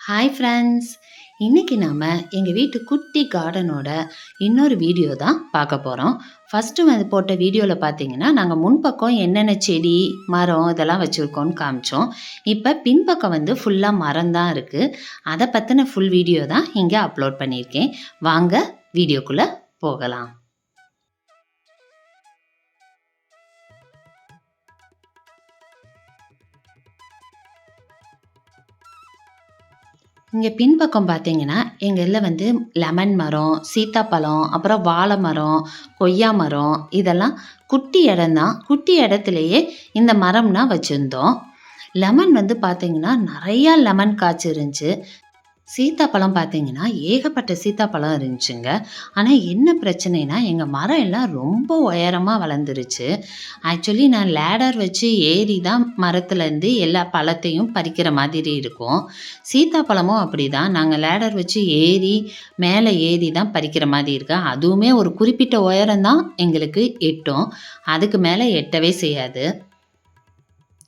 Hi friends இன்றைக்கி நாம் எங்கள் வீட்டு குட்டி கார்டனோட இன்னொரு வீடியோ தான் பார்க்க போகிறோம் ஃபஸ்ட்டு வந்து போட்ட வீடியோவில் பார்த்தீங்கன்னா நாங்கள் முன்பக்கம் என்னென்ன செடி மரம் இதெல்லாம் வச்சுருக்கோன்னு காமிச்சோம். இப்போ பின்பக்கம் வந்து ஃபுல்லாக மரம் தான் இருக்குது அதை பற்றின ஃபுல் வீடியோ தான் இங்கே அப்லோட் பண்ணியிருக்கேன். வாங்க வீடியோக்குள்ளே போகலாம். இங்கே பின்பக்கம் பார்த்தீங்கன்னா எங்கள் இதில் வந்து லெமன் மரம் சீத்தாப்பழம் அப்புறம் வாழை மரம் கொய்யா மரம் இதெல்லாம் குட்டி இடம்தான் குட்டி இடத்துலையே இந்த மரம்னா வச்சுருந்தோம். லெமன் வந்து பார்த்தீங்கன்னா நிறையா லெமன் காய்ச்சி இருந்துச்சு சீத்தாப்பழம் பார்த்தீங்கன்னா ஏகப்பட்ட சீத்தாப்பழம் இருந்துச்சுங்க. ஆனால் என்ன பிரச்சனைனா எங்கள் மரம் எல்லாம் ரொம்ப உயரமாக வளர்ந்துருச்சு. ஆக்சுவலி நான் லேடர் வச்சு ஏறி தான் மரத்துலேருந்து எல்லா பழத்தையும் பறிக்கிற மாதிரி இருக்கும். சீத்தாப்பழமும் அப்படி தான் நாங்கள் லேடர் வச்சு ஏறி மேலே ஏறி தான் பறிக்கிற மாதிரி இருக்கு? அதுவுமே ஒரு குறிப்பிட்ட உயரம் தான் எங்களுக்கு எட்டும். அதுக்கு மேலே எட்டவே செய்யாது.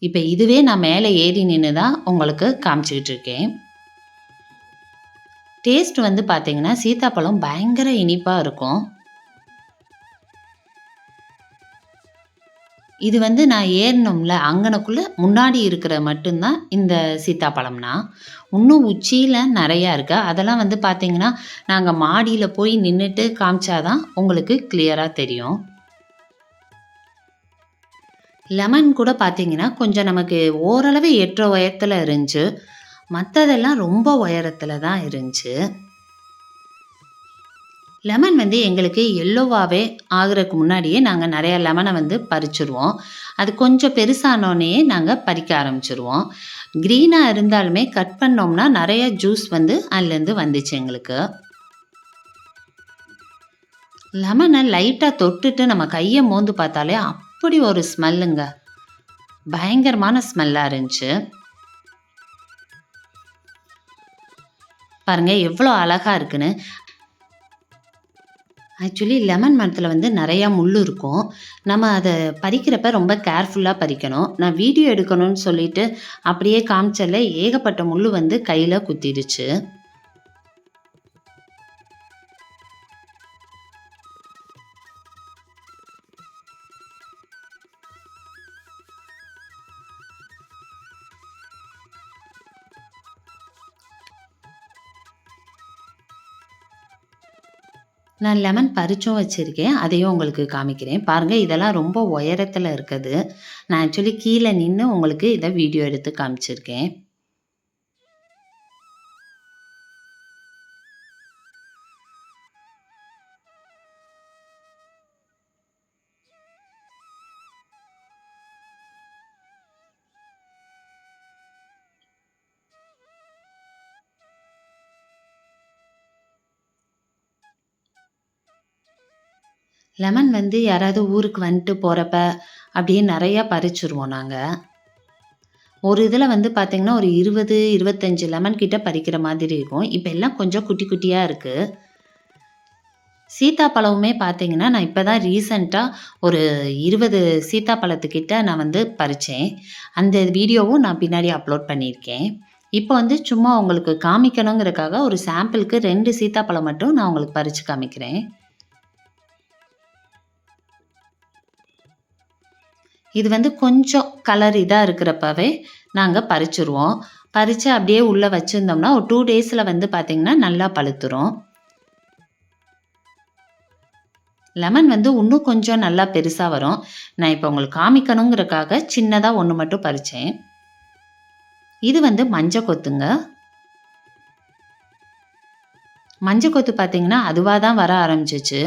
இப்போ இதுவே நான் மேலே ஏறி நின்று தான் உங்களுக்கு காமிச்சிக்கிட்டு இருக்கேன். டேஸ்ட் வந்து பார்த்தீங்கன்னா சீத்தாப்பழம் பயங்கர இனிப்பாக இருக்கும். இது வந்து நான் ஏறினோம்ல அங்கனக்குள்ளே முன்னாடி இருக்கிற மட்டும்தான் இந்த சீத்தாப்பழம்னா. இன்னும் உச்சியில் நிறையா இருக்குது அதெல்லாம் வந்து பார்த்திங்கன்னா நாங்கள் மாடியில் போய் நின்றுட்டு காமிச்சாதான் உங்களுக்கு கிளியராக தெரியும். லெமன் கூட பார்த்தீங்கன்னா கொஞ்சம் நமக்கு ஓரளவு எட்டுற உயரத்தில் இருந்துச்சு. மற்றதெல்லாம் ரொம்ப உயரத்தில் தான் இருந்துச்சு. லெமன் வந்து எங்களுக்கு எல்லோவாகவே ஆகிறதுக்கு முன்னாடியே நாங்கள் நிறையா லெமனை வந்து பறிச்சிருவோம். அது கொஞ்சம் பெருசானோடனே நாங்கள் பறிக்க ஆரம்பிச்சிருவோம். க்ரீனாக இருந்தாலுமே கட் பண்ணோம்னா நிறைய ஜூஸ் வந்து அதுலேருந்து வந்துச்சு எங்களுக்கு. லெமனை லைட்டாக தொட்டுட்டு நம்ம கையை மோந்து பார்த்தாலே அப்படி ஒரு ஸ்மெல்லுங்க பயங்கரமான ஸ்மெல்லாக இருந்துச்சு. பாருங்கள் எவ்வளோ அழகாக இருக்குன்னு. ஆக்சுவலி லெமன் மரத்தில் வந்து நிறையா முள் இருக்கும். நம்ம அதை பறிக்கிறப்ப ரொம்ப கேர்ஃபுல்லாக பறிக்கணும். நான் வீடியோ எடுக்கணும்னு சொல்லிட்டு அப்படியே காமிச்சல ஏகப்பட்ட முள் வந்து கையில் குத்திடுச்சு. நான் லெமன் பறிச்சும் வச்சுருக்கேன். அதையும் உங்களுக்கு காமிக்கிறேன். பாருங்கள் இதெல்லாம் ரொம்ப உயரத்தில் இருக்குது. நான் ஆக்சுவலி கீழே நின்று உங்களுக்கு இதை வீடியோ எடுத்து காமிச்சிருக்கேன். லெமன் வந்து யாராவது ஊருக்கு வந்துட்டு போகிறப்ப அப்படியே நிறையா பறிச்சுருவோம் நாங்கள் ஒரு இதில் வந்து பார்த்திங்கன்னா ஒரு இருபது இருபத்தஞ்சி லெமன் கிட்ட பறிக்கிற மாதிரி இருக்கும். இப்போ எல்லாம் கொஞ்சம் குட்டி குட்டியாக இருக்குது சீத்தாப்பழமுமே பார்த்தீங்கன்னா நான் இப்போ தான் ரீசண்டாக ஒரு இருபது சீத்தாப்பழத்துக்கிட்ட நான் வந்து பறித்தேன் அந்த வீடியோவும் நான் பின்னாடி அப்லோட் பண்ணியிருக்கேன். இப்போ வந்து சும்மா உங்களுக்கு காமிக்கணுங்கிறதுக்காக ஒரு சாம்பிளுக்கு ரெண்டு சீத்தாப்பழம் மட்டும் நான் உங்களுக்கு பறித்து காமிக்கிறேன். இது வந்து கொஞ்சம் கலர் இதாக இருக்கிறப்பவே நாங்கள் பறிச்சுருவோம். பறித்து அப்படியே உள்ளே வச்சுருந்தோம்னா ஒரு டூ டேஸில் வந்து பார்த்திங்கன்னா நல்லா பழுத்துரும். லெமன் வந்து இன்னும் கொஞ்சம் நல்லா பெருசாக வரும். நான் இப்போ உங்களுக்கு காமிக்கணுங்கிறக்காக சின்னதாக ஒன்று மட்டும் பறித்தேன் இது வந்து மஞ்சள் கொத்துங்க. மஞ்சள் கொத்து பார்த்தீங்கன்னா அதுவாக தான் வர ஆரம்பிச்சிச்சு.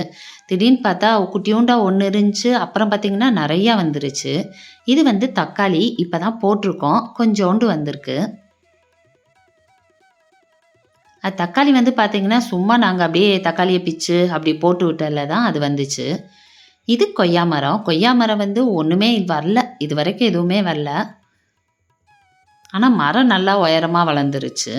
திடீர்னு பார்த்தா குட்டியூண்டா ஒன்று இருந்துச்சு. அப்புறம் பார்த்திங்கன்னா நிறையா வந்துருச்சு. இது வந்து தக்காளி. இப்போ தான் போட்டிருக்கோம். கொஞ்சோண்டு வந்திருக்கு. அது தக்காளி வந்து பார்த்திங்கன்னா சும்மா நாங்கள் அப்படியே தக்காளியை பிச்சு அப்படி போட்டு விட்டல தான் அது வந்துச்சு. இது கொய்யா மரம். கொய்யா மரம் வந்து ஒன்றுமே வரல. இது வரைக்கும் எதுவுமே வரல. ஆனால் மரம் நல்லா உயரமாக வளர்ந்துருச்சு.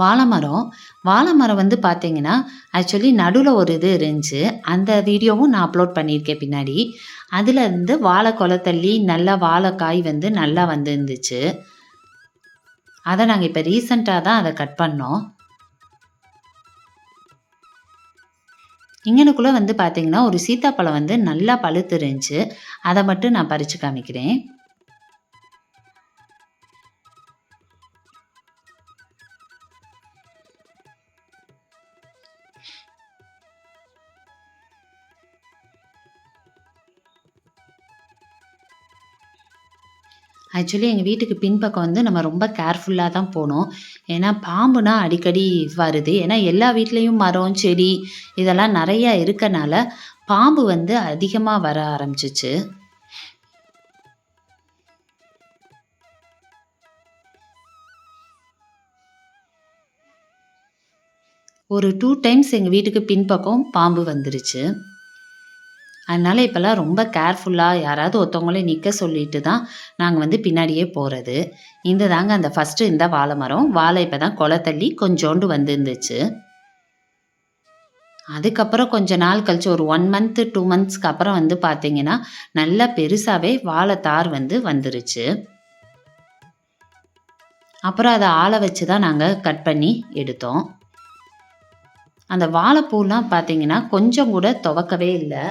வாழை மரம் வாழை மரம் வந்து பார்த்தீங்கன்னா ஆக்சுவலி நடுவில் ஒரு இது இருந்துச்சு. அந்த வீடியோவும் நான் அப்லோட் பண்ணியிருக்கேன் பின்னாடி. அதில் இருந்து வாழை தள்ளி நல்லா வாழைக்காய் வந்து நல்லா வந்துருந்துச்சு. அதை நாங்கள் இப்போ ரீசண்டாக தான் அதை கட் பண்ணோம். இங்கனுக்குள்ளே வந்து பார்த்தீங்கன்னா ஒரு சீத்தாப்பழம் வந்து நல்லா பழுத்து இருந்துச்சு. அதை மட்டும் நான் பறித்து காமிக்கிறேன். ஆக்சுவலி எங்கள் வீட்டுக்கு பின்பக்கம் வந்து நம்ம ரொம்ப கேர்ஃபுல்லாக தான் போகணும் ஏன்னா பாம்புனா அடிக்கடி வருது. ஏன்னா எல்லா வீட்லேயும் மரம் செடி இதெல்லாம் நிறையா இருக்கனால பாம்பு வந்து அதிகமாக வர ஆரம்பிச்சிச்சு. ஒரு டூ டைம்ஸ் எங்கள் வீட்டுக்கு பின்பக்கம் பாம்பு வந்துருச்சு. அதனால் இப்போல்லாம் ரொம்ப கேர்ஃபுல்லாக யாராவது ஒருத்தவங்களே நிற்க சொல்லிட்டு தான் நாங்கள் வந்து பின்னாடியே போகிறது இந்த தாங்க அந்த ஃபஸ்ட்டு இந்த வாழை மரம். வாழை இப்போ தான் கொலை தள்ளி கொஞ்சோண்டு வந்துருந்துச்சு. அதுக்கப்புறம் கொஞ்ச நாள் கழிச்சு ஒரு ஒன் மந்த்து டூ மந்த்ஸ்க்கு அப்புறம் வந்து பார்த்தீங்கன்னா நல்லா பெருசாகவே வாழைத்தார் வந்து வந்துருச்சு. அப்புறம் அதை ஆளை வச்சு தான் நாங்கள் கட் பண்ணி எடுத்தோம். அந்த வாழைப்பூலாம் பார்த்தீங்கன்னா கொஞ்சம் கூட துவக்கவே இல்லை.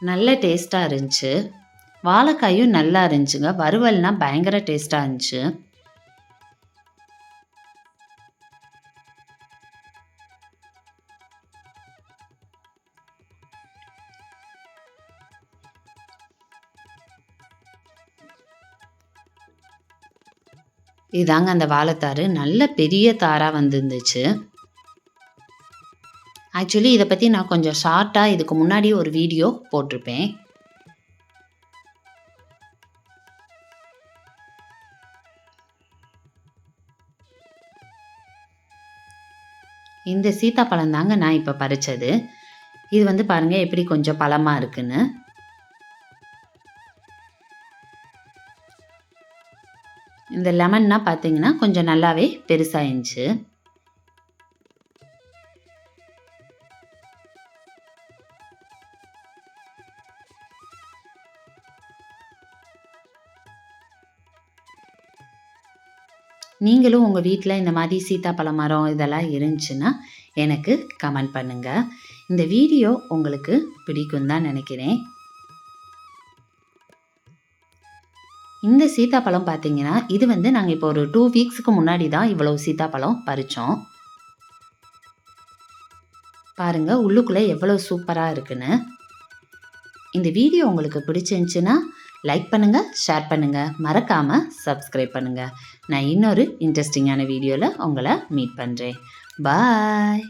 நல்ல டேஸ்ட்டாக இருந்துச்சு. வாழைக்காயும் நல்லா இருந்துச்சுங்க. வறுவல்னால் பயங்கர டேஸ்ட்டாக இருந்துச்சு. இதாங்க அந்த வாழைத்தாறு. நல்ல பெரிய தாராக வந்துருந்துச்சு. ஆக்சுவலி இதை பற்றி நான் கொஞ்சம் ஷார்ட்டாக இதுக்கு முன்னாடி ஒரு வீடியோ போட்டிருப்பேன். இந்த சீத்தாப்பழம் தாங்க நான் இப்போ பறித்தது இது வந்து பாருங்கள் எப்படி கொஞ்சம் பழமாக இருக்குன்னு. இந்த லெமன்னா பார்த்தீங்கன்னா கொஞ்சம் நல்லாவே பெருசாகிருந்துச்சு நீங்களும் உங்கள் வீட்டில் இந்த மாதிரி சீத்தாப்பழ மரம் இதெல்லாம் இருந்துச்சுன்னா எனக்கு கமெண்ட் பண்ணுங்கள் இந்த வீடியோ உங்களுக்கு பிடிக்கும் தான் நினைக்கிறேன். இந்த சீத்தாப்பழம் பார்த்தீங்கன்னா இது வந்து நாங்கள் இப்போ ஒரு டூ வீக்ஸுக்கு முன்னாடி தான் இவ்வளோ சீத்தாப்பழம் பறித்தோம் பாருங்கள் உள்ளுக்குள்ளே எவ்வளோ சூப்பராக இருக்குன்னு. இந்த வீடியோ உங்களுக்கு பிடிச்சிருந்துச்சுன்னா லைக் பண்ணுங்கள் ஷேர் பண்ணுங்கள் மறக்காமல் சப்ஸ்கிரைப் பண்ணுங்கள் நான் இன்னொரு இன்ட்ரெஸ்டிங்கான வீடியோவில் உங்களை மீட் பண்ணுறேன் பாய்